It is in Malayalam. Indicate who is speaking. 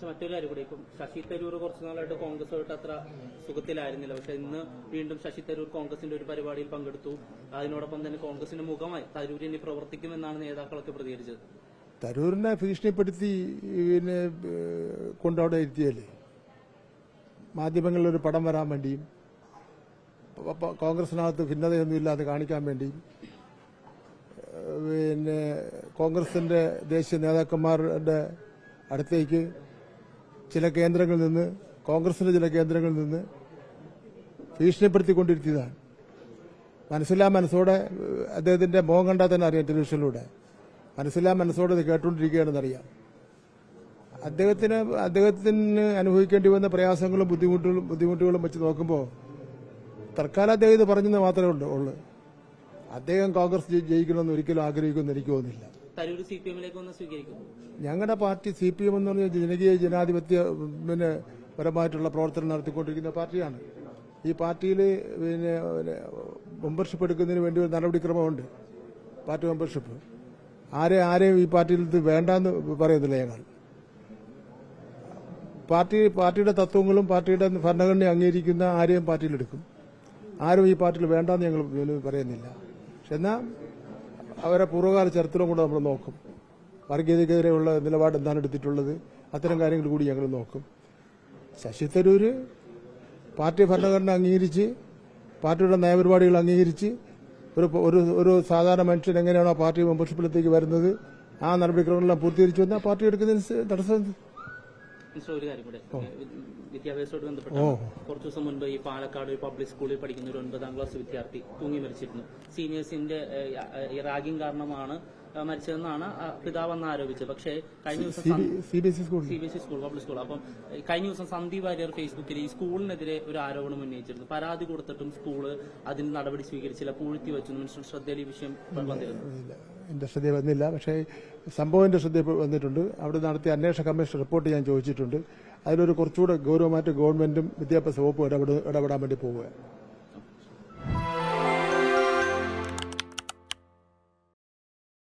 Speaker 1: പക്ഷെ മറ്റൊരു കാര്യം കൂടി. ഇപ്പം ശശി തരൂർ കുറച്ചു നാളായിട്ട് കോൺഗ്രസുമായിട്ട് അത്ര സുഖത്തിലായിരുന്നില്ല. പക്ഷെ ഇന്ന് വീണ്ടും ശശി തരൂർ കോൺഗ്രസിന്റെ ഒരു പരിപാടിയിൽ പങ്കെടുത്തു. അതിനോടൊപ്പം തന്നെ കോൺഗ്രസിന്റെ മുഖമായി തരൂർ ഇനി പ്രവർത്തിക്കുമെന്നാണ് നേതാക്കളൊക്കെ പ്രതികരിച്ചത്.
Speaker 2: തരൂരിനെ ഭീഷണിപ്പെടുത്തി പിന്നെ കൊണ്ടവിടെ ഇരുത്തിയല്ലേ മാധ്യമങ്ങളിൽ ഒരു പടം വരാൻ വേണ്ടിയും കോൺഗ്രസിനകത്ത് ഭിന്നതയൊന്നുമില്ലാതെ കാണിക്കാൻ വേണ്ടിയും പിന്നെ കോൺഗ്രസിന്റെ ദേശീയ നേതാക്കന്മാരുടെ അടുത്തേക്ക് ചില കേന്ദ്രങ്ങളിൽ നിന്ന് കോൺഗ്രസിന്റെ ചില കേന്ദ്രങ്ങളിൽ നിന്ന് ഭീഷണിപ്പെടുത്തിക്കൊണ്ടിരുത്തിയതാണ്. മനസ്സിലാ മനസ്സോടെ അദ്ദേഹത്തിന്റെ മോഹം കണ്ടാൽ തന്നെ അറിയാം ടെലിവിഷനിലൂടെ. മനസ്സിലാ മനസ്സോടെ ഇത് കേട്ടുകൊണ്ടിരിക്കുകയാണെന്നറിയാം അദ്ദേഹത്തിന് അദ്ദേഹത്തിന് അനുഭവിക്കേണ്ടി വന്ന പ്രയാസങ്ങളും ബുദ്ധിമുട്ടുകളും ബുദ്ധിമുട്ടുകളും വെച്ച് നോക്കുമ്പോൾ തൽക്കാലം അദ്ദേഹം ഇത് പറഞ്ഞെന്ന് മാത്രമേ ഉള്ളൂ അദ്ദേഹം കോൺഗ്രസ് ജയിക്കണമെന്ന് ഒരിക്കലും ആഗ്രഹിക്കുമെന്ന് എനിക്ക് തോന്നുന്നില്ല.
Speaker 1: തരൂർ സി പി എമ്മിലേക്ക് ഒന്ന്
Speaker 2: ഞങ്ങളുടെ പാർട്ടി സി പി എം എന്ന് പറഞ്ഞാൽ ജനകീയ ജനാധിപത്യ പിന്നെ പരമായിട്ടുള്ള പ്രവർത്തനം നടത്തിക്കൊണ്ടിരിക്കുന്ന പാർട്ടിയാണ്. ഈ പാർട്ടിയിൽ പിന്നെ മെമ്പർഷിപ്പ് എടുക്കുന്നതിന് വേണ്ടി ഒരു നടപടിക്രമമുണ്ട്. Party membership. ആരെ ആരെയും ഈ പാർട്ടിയിൽ ഇത് വേണ്ടെന്ന് പറയുന്നില്ല ഞങ്ങൾ. പാർട്ടി പാർട്ടിയുടെ തത്വങ്ങളും പാർട്ടിയുടെ ഭരണഘടന അംഗീകരിക്കുന്ന ആരെയും പാർട്ടിയിലെടുക്കും ആരും ഈ പാർട്ടിയിൽ വേണ്ടെന്ന് ഞങ്ങൾ പറയുന്നില്ല. എന്നാൽ അവരെ പൂർവകാല ചരിത്രം കൂടെ നമ്മൾ നോക്കും. വർഗീയതയ്ക്കെതിരെയുള്ള നിലപാട് എന്താണ് എടുത്തിട്ടുള്ളത്? അത്തരം കാര്യങ്ങൾ കൂടി ഞങ്ങൾ നോക്കും. ശശി തരൂര് പാർട്ടി ഭരണഘടന അംഗീകരിച്ച് പാർട്ടിയുടെ നയപരിപാടികൾ അംഗീകരിച്ച് ഒരു ഒരു ഒരു സാധാരണ മനുഷ്യൻ എങ്ങനെയാണോ പാർട്ടി മെമ്പർഷിപ്പിലത്തേക്ക് വരുന്നത്? ആ നടപടിക്രമങ്ങളെല്ലാം പൂർത്തീകരിച്ചു വന്നാൽ പാർട്ടി എടുക്കുന്നതിന് തടസ്സം?
Speaker 1: മിസ്റ്റർ ഒരു കാര്യം കൂടെ. വിദ്യാഭ്യാസത്തോട് ബന്ധപ്പെട്ട കുറച്ചു ദിവസം മുൻപ് ഈ പാലക്കാട് ഒരു പബ്ലിക് സ്കൂളിൽ പഠിക്കുന്ന ഒരു ഒൻപതാം ക്ലാസ് വിദ്യാർത്ഥി തൂങ്ങി മരിച്ചിരുന്നു. സീനിയേഴ്സിന്റെ റാഗിംഗ് കാരണമാണ് മരിച്ചതെന്നാണ് പിതാവെന്ന് ആരോപിച്ചത്. പക്ഷേ കഴിഞ്ഞ ദിവസം
Speaker 2: C B S E school
Speaker 1: C B S E school public school അപ്പം കഴിഞ്ഞ ദിവസം സന്ദീപ് വാര്യർ ഫേസ്ബുക്കിൽ ഈ സ്കൂളിനെതിരെ ഒരു ആരോപണം ഉന്നയിച്ചിരുന്നു. പരാതി കൊടുത്തിട്ടും സ്കൂൾ അതിന് നടപടി സ്വീകരിച്ചില്ല പൂഴ്ത്തി വെച്ചു മിനിസ്റ്റർ ശ്രദ്ധയിൽ ഈ വിഷയം വന്നിരുന്നു.
Speaker 2: എന്റെ ശ്രദ്ധയിൽ വന്നില്ല. പക്ഷേ സംഭവം എന്റെ ശ്രദ്ധയിൽ വന്നിട്ടുണ്ട്. അവിടെ നടത്തിയ അന്വേഷണ കമ്മീഷൻ റിപ്പോർട്ട് ഞാൻ ചോദിച്ചിട്ടുണ്ട്. അതിലൊരു കുറച്ചുകൂടെ ഗൗരവമായിട്ട് ഗവൺമെന്റും വിദ്യാഭ്യാസ വകുപ്പും ഇടപെട- ഇടപെടാൻ വേണ്ടി പോവുകയാണ്.